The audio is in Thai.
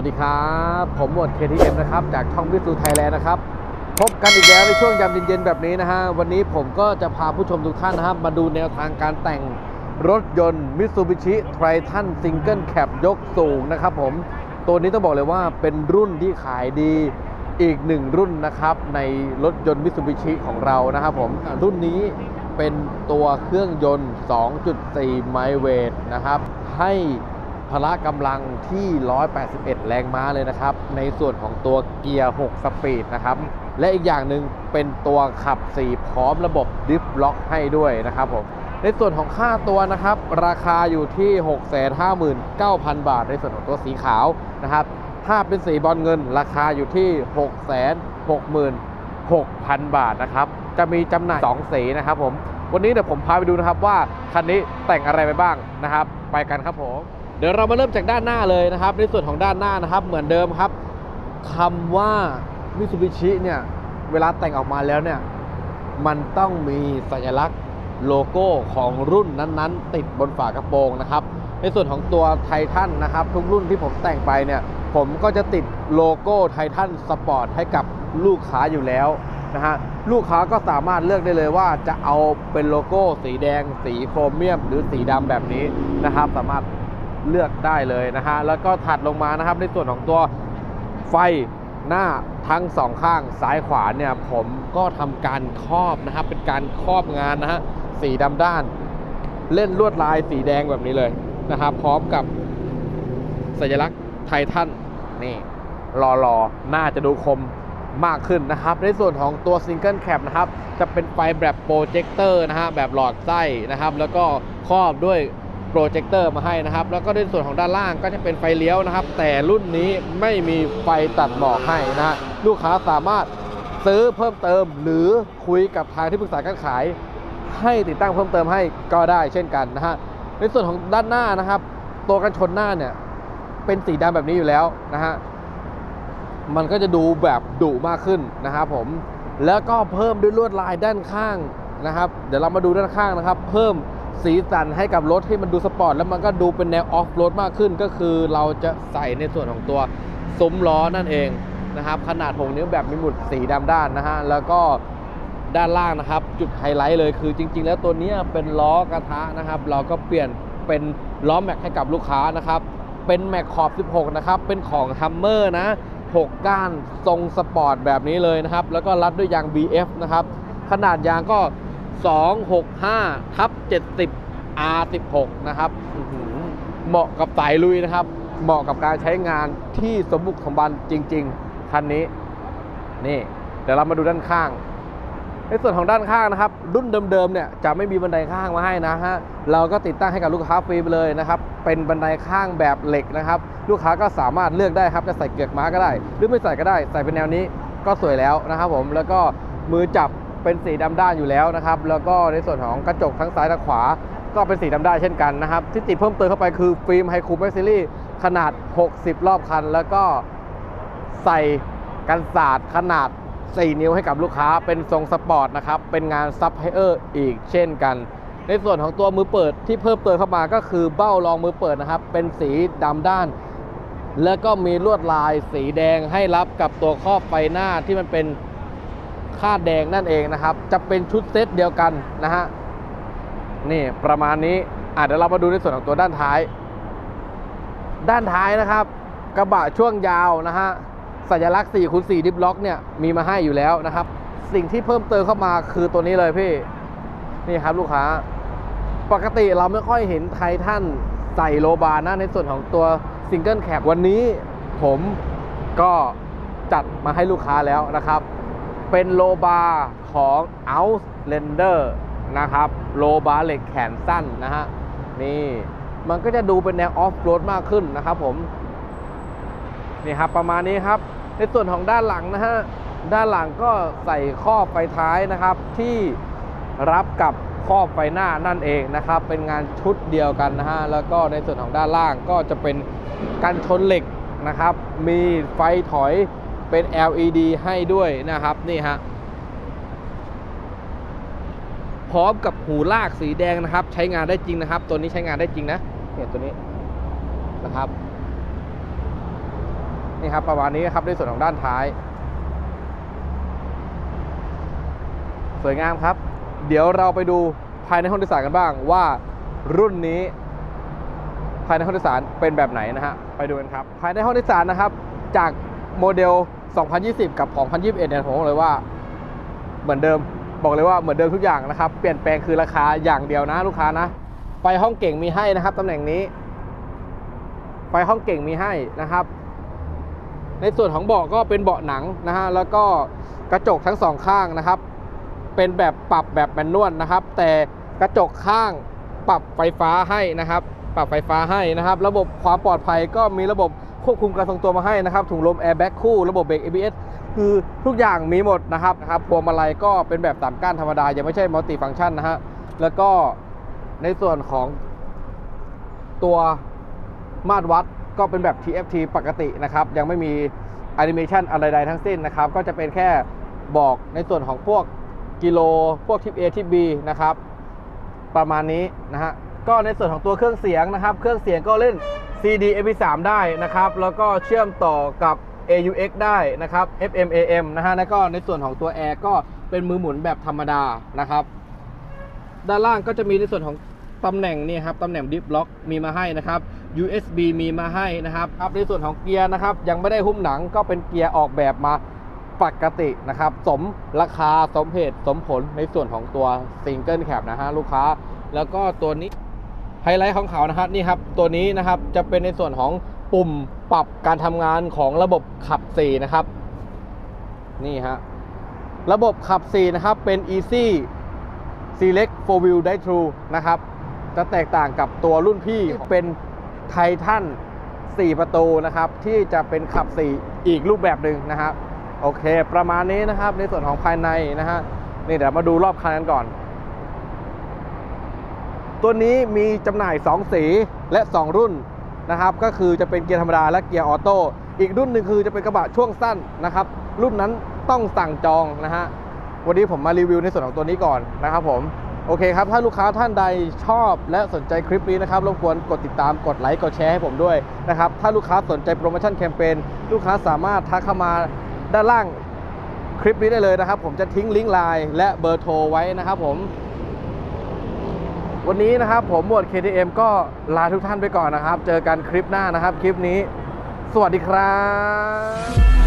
วัสดีครับ ผมหมวด KTM นะครับ จากช่องวิสูไทยแลนด์นะครับ พบกันอีกแล้วในช่วงยามเย็นๆแบบนี้นะฮะ วันนี้ผมก็จะพาผู้ชมทุกท่านนะครับ มาดูแนวทางการแต่งรถยนต์ Mitsubishi Triton Single Cab ยกสูงนะครับผม ตัวนี้ต้องบอกเลยว่าเป็นรุ่นที่ขายดีอีกหนึ่งรุ่นนะครับ ในรถยนต์ Mitsubishi ของเรานะครับผม รุ่นนี้เป็นตัวเครื่องยนต์ 2.4 ไมล์เวทนะครับ ให้ พละกำลังที่ 181 แรงม้าเลยนะครับ ในส่วนของตัวเกียร์ 6 สปีดนะครับ และอีกอย่างหนึ่งเป็นตัวขับ 4 พร้อมระบบดิฟล็อกให้ด้วยนะครับผมในส่วนของค่าตัวนะครับ ราคาอยู่ที่ 659,000 บาท ในส่วนของตัวสีขาวนะครับ ถ้าเป็นสีบอลเงิน ราคาอยู่ที่ 666,000 บาทนะครับ จะมีจำหน่าย 2 สีนะครับผม วันนี้เดี๋ยวผมพาไปดูนะครับว่าคันนี้แต่งอะไรไปบ้างนะครับ ไปกันครับผม เดี๋ยวเรามาเริ่มจากด้านหน้าเลยนะครับ ในส่วนของด้านหน้านะครับ เหมือนเดิมครับคำว่า Mitsubishi เนี่ย เวลาแต่งออกมาแล้วเนี่ย มันต้องมีสัญลักษณ์โลโก้ของรุ่นนั้นๆ ติดบนฝากระโปรงนะครับ ในส่วนของตัวไททันนะครับ ทุกรุ่นที่ผมแต่งไปเนี่ย ผมก็จะติดโลโก้ไททันสปอร์ตให้กับลูกค้าอยู่แล้วนะฮะลูกค้าก็สามารถเลือกได้เลยว่าจะเอาเป็นโลโก้สีแดง สีโครเมียม หรือสีดำแบบนี้นะครับ สามารถ เลือกได้เลยนะฮะแล้วก็ถัดลงมานะครับในส่วนของตัวไฟหน้าทั้งสองข้างซ้ายขวาเนี่ยผมก็ทำการครอบนะครับเป็นการครอบงานนะฮะสีดำด้าน เล่นลวดลายสีแดงแบบนี้เลยนะครับพร้อมกับสัญลักษณ์ไททันนี่รอรอๆน่าจะดูคมมากขึ้นนะครับ ในส่วนของตัวซิงเกิลแคปนะครับ จะเป็นไฟแบบโปรเจคเตอร์นะฮะแบบหลอดไส้นะครับ แล้วก็ครอบด้วย โปรเจคเตอร์มาให้นะครับ แล้วก็ในส่วนของด้านล่างก็จะเป็นไฟเลี้ยวนะครับ แต่รุ่นนี้ไม่มีไฟตัดหมอกให้นะฮะลูกค้าสามารถซื้อเพิ่มเติม หรือคุยกับทางที่ปรึกษาการขาย ให้ติดตั้งเพิ่มเติมให้ก็ได้เช่นกันนะฮะในส่วนของด้านหน้านะครับ ตัวกันชนหน้าเนี่ยเป็นสีดำแบบนี้อยู่แล้วนะฮะมันก็จะดูแบบดุมากขึ้นนะครับผมแล้วก็เพิ่มด้วยลวดลายด้านข้างนะครับ เดี๋ยวเรามาดูด้านข้างนะครับ เพิ่ม สีสันให้กับรถให้มันดูสปอร์ตแล้วมันก็ดูเป็นแนวออฟโรดมากขึ้น ก็คือเราจะใส่ในส่วนของตัวซุ้มล้อนั่นเองนะครับ ขนาด6นิ้วแบบมีหมุดสีดำด้านนะฮะแล้วก็ด้านล่างนะครับ จุดไฮไลท์เลยคือจริง ๆ แล้วตัวนี้เป็นล้อกระทะนะครับ เราก็เปลี่ยนเป็นล้อแม็กให้กับลูกค้านะครับ เป็นแม็กขอบ 16 นะครับ เป็นของฮัมเมอร์นะ 6 ก้านทรงสปอร์ตแบบนี้เลยนะครับ แล้วก็รัดด้วยยาง BF นะครับ ขนาดยางก็ 265ทับ70 R16 นะครับเหมาะกับสายลุยนะครับ เหมาะกับการใช้งานที่สมบุกสมบันจริง ๆ คันนี้ นี่ เดี๋ยวเรามาดูด้านข้าง ในส่วนของด้านข้างนะครับ รุ่นเดิมๆเนี่ยจะไม่มีบันไดข้างมาให้นะฮะ เราก็ติดตั้งให้กับลูกค้าฟรีไปเลยนะครับ เป็นบันไดข้างแบบเหล็กนะครับ ลูกค้าก็สามารถเลือกได้ครับ จะใส่เกือกม้าก็ได้ หรือไม่ใส่ก็ได้ ใส่เป็นแนวนี้ก็สวยแล้วนะครับผม แล้วก็มือจับ เป็นสีดำด้านอยู่แล้วนะครับ แล้วก็ในส่วนของกระจกทั้งซ้ายและขวา ก็เป็นสีดำด้านเช่นกันนะครับ ที่ติดเพิ่มเติมเข้าไปคือฟิล์มไฮคูแม็กซิลี่ขนาด 60 รอบคัน แล้วก็ใส่กันศาสตร์ขนาด 4 นิ้วให้กับลูกค้าเป็นทรงสปอร์ตนะครับ เป็นงานซับไฮเออร์อีกเช่นกัน ในส่วนของตัวมือเปิดที่เพิ่มเติมเข้ามาก็คือเบ้ารองมือเปิดนะครับ เป็นสีดำด้าน แล้วก็มีลวดลายสีแดงให้รับกับตัวครอบไฟหน้าที่มันเป็น คาดแดงนั่นเองนะครับ จะเป็นชุดเซตเดียวกันนะฮะนี่ประมาณนี้อะเดี๋ยวเรามาดูในส่วนของตัวด้านท้าย ด้านท้ายนะครับ กระบะช่วงยาวนะฮะสัญลักษณ์4คูณ4ดิฟล็อกเนี่ยมีมาให้อยู่แล้วนะครับ สิ่งที่เพิ่มเติมเข้ามาคือตัวนี้เลยพี่นี่ครับลูกค้า ปกติเราไม่ค่อยเห็นไททันใส่โลบาร์นะในส่วนของตัวซิงเกิลแคปวันนี้ผมก็จัดมาให้ลูกค้าแล้วนะครับ เป็นโลบาร์ของ Outlander นะครับ โลบาร์เหล็กแขนสั้นนะฮะ นี่ มันก็จะดูเป็นแนวออฟโรดมากขึ้นนะครับผม นี่ครับประมาณนี้ครับ ในส่วนของด้านหลังนะฮะ ด้านหลังก็ใส่ครอบไฟท้ายนะครับ ที่รับกับครอบไฟหน้านั่นเองนะครับ เป็นงานชุดเดียวกันนะฮะ แล้วก็ในส่วนของด้านล่างก็จะเป็นกันชนเหล็กนะครับ มีไฟถอย เป็น LED ให้ด้วยนะครับนี่ฮะพร้อมกับหูลากสีแดงนะครับ ใช้งานได้จริงนะครับ ตัวนี้ใช้งานได้จริงนะเนี่ยตัวนี้นะครับนี่ครับประมาณนี้ครับในส่วนของด้านท้าย สวยงามครับ เดี๋ยวเราไปดูภายในห้องโดยสารกันบ้างว่ารุ่นนี้ภายในห้องโดยสารเป็นแบบไหนนะฮะไปดูกันครับ ภายในห้องโดยสารนะครับ จากโมเดล 2020 กับ 2021 เนี่ยผมบอกเลยว่าเหมือนเดิมบอกเลยว่าเหมือนเดิมทุกอย่างนะครับ เปลี่ยนแปลงคือราคาอย่างเดียวนะลูกค้านะ ไฟห้องเก่งมีให้นะครับตำแหน่งนี้ ไฟห้องเก่งมีให้นะครับ ในส่วนของเบาะก็เป็นเบาะหนังนะฮะแล้วก็กระจกทั้งสองข้างนะครับ เป็นแบบปรับแบบแมนนวลนะครับ แต่กระจกข้างปรับไฟฟ้าให้นะครับ ปรับไฟฟ้าให้นะครับ ระบบความปลอดภัยก็มีระบบ ควบคุมการทรงตัวมาให้นะครับถุงลมแอร์แบ็กคู่ระบบเบรก ABS คือทุกอย่างมีหมดนะครับนะครับพวงมาลัยก็เป็นแบบสามก้านธรรมดา ยังไม่ใช่มัลติฟังก์ชันนะฮะแล้วก็ในส่วนของตัวมาตรวัดก็เป็นแบบ TFT ปกตินะครับ ยังไม่มีแอนิเมชันอะไรใดทั้งสิ้นนะครับ ก็จะเป็นแค่บอกในส่วนของพวกกิโล พวกทิป A ทิป B นะครับ ประมาณนี้นะฮะ ก็ในส่วนของตัวเครื่องเสียงนะครับ เครื่องเสียงก็เล่น CD MP3 ได้นะครับ แล้วก็เชื่อมต่อกับ AUX ได้นะครับ FM AM นะฮะ แล้วก็ในส่วนของตัวแอร์ก็เป็นมือหมุนแบบธรรมดานะครับ ด้านล่างก็จะมีในส่วนของตำแหน่งนี่ครับตำแหน่งดิฟล็อกมีมาให้นะครับ USB มีมาให้นะครับครับในส่วนของเกียร์นะครับ ยังไม่ได้หุ้มหนังก็เป็นเกียร์ออกแบบมาปกตินะครับ สมราคาสมเหตุสมผลในส่วนของตัวซิงเกิลแคปนะฮะลูกค้า แล้วก็ตัวนี้ ไฮไลท์ของเขานะครับนี่ครับตัวนี้นะครับจะเป็นในส่วนของปุ่มปรับการทำงานของระบบขับ4นะครับนี่ฮะระบบขับ4นะครับเป็น Easy Select 4 Wheel Drive True นะครับจะแตกต่างกับตัวรุ่นพี่เป็นไททัน4 ประตูนะครับ ที่จะเป็นขับ 4 อีกรูปแบบหนึ่งนะครับโอเค ประมาณนี้นะครับในส่วนของภายในนะฮะนี่เดี๋ยวมาดูรอบคันกันก่อน ตัวนี้มีจำหน่าย 2 สีและ 2 รุ่นนะครับก็คือจะเป็นเกียร์ธรรมดาและเกียร์ออโต้อีกรุ่นหนึ่งคือจะเป็นกระบะช่วงสั้นนะครับ รุ่นนั้นต้องสั่งจองนะฮะวันนี้ผมมารีวิวในส่วนของตัวนี้ก่อนนะครับผมโอเคครับ ถ้าลูกค้าท่านใดชอบและสนใจคลิปนี้นะครับรบกวนกดติดตามกดไลค์กดแชร์ให้ผมด้วยนะครับ ถ้าลูกค้าสนใจโปรโมชั่นแคมเปญลูกค้าสามารถทักเข้ามาด้านล่างคลิปนี้ได้เลยนะครับ ผมจะทิ้งลิงก์ไลน์และเบอร์โทรไว้นะครับผม วันนี้นะครับผมหมวด KTM ก็ลาทุกท่านไปก่อนนะครับ เจอกันคลิปหน้านะครับ คลิปนี้ สวัสดีครับ